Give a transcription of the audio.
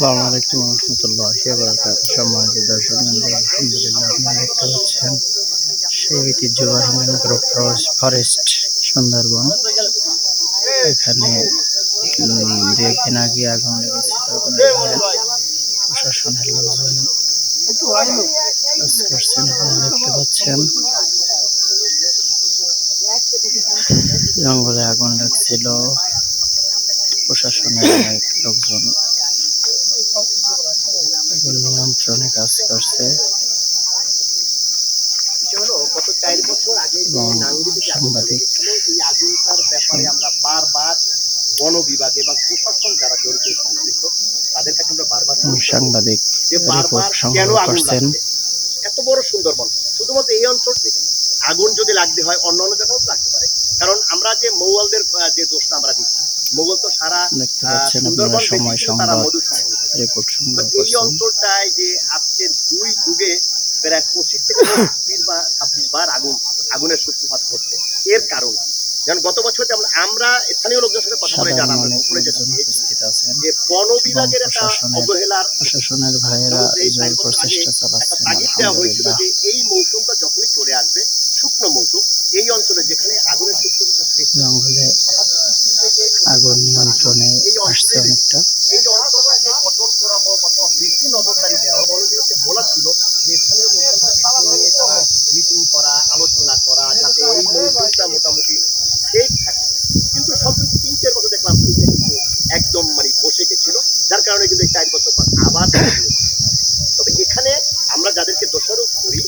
আসসালামু আলাইকুম রহমতুল্লাহ সম্মানিত দর্শক আলহামদুলিল্লাহ আপনারা দেখতে পাচ্ছেন সেই ঐতিহ্যবাহী ম্যানগ্রোভ ফরেস্ট সুন্দরবন। এখানে দু একদিন আগে আগুন লেগেছিল প্রশাসনের লোকজন কাজ করছেন আপনারা দেখতে পাচ্ছেন। জঙ্গলে আগুন লাগছিল। প্রশাসনের লোকজন নিয়ন্ত্রণে কাজ করছে। সাংবাদিক সাংবাদিক রিপোর্ট কেন সংগ্রহ আগুন করছেন। এত বড় সুন্দরবন শুধুমাত্র এই অঞ্চল থেকে আগুন যদি লাগতে হয় অন্য অন্য জায়গাও লাগতে পারে। কারণ আমরা যে মৌয়ালদের যে দোষটা আমরা দিচ্ছি মোগল তো সারা দেখতে পাচ্ছেন আপনারা সুন্দরবন সময় সংবাদ সংগ্রহ রিপোর্ট সংগ্রহ এই অঞ্চলটায় যে দুই যুগে প্রায় পঁচিশ থেকে ছাব্বিশ বা ছাব্বিশ বার আগুন আগুনের সূত্রপাত ঘটছে। এর কারণ কি? যেমন গত বছর যেমন আমরা স্থানীয় লোকজনের সাথে কথা বলে জানাব উপস্থিত আছেন। যে বন বিভাগের একটা অবহেলার প্রশাসনের ভাইয়েরা এই জোর প্রচেষ্টা চালাচ্ছেন আলহামদুলিল্লাহ। এই মৌসুমটা যখনই চলে আসবে শুকনো মৌসুম এই অঞ্চলে যেখানে আগুনের সূত্রপাত বেশি। আগুন নিয়ন্ত্রণে আসছে অনেকটা। আলোচনা করা যাতে মোটামুটি কিন্তু একদম মানে বসে যার কারণে কিন্তু আবার তবে এখানে আমরা যাদেরকে দোষারোপ করি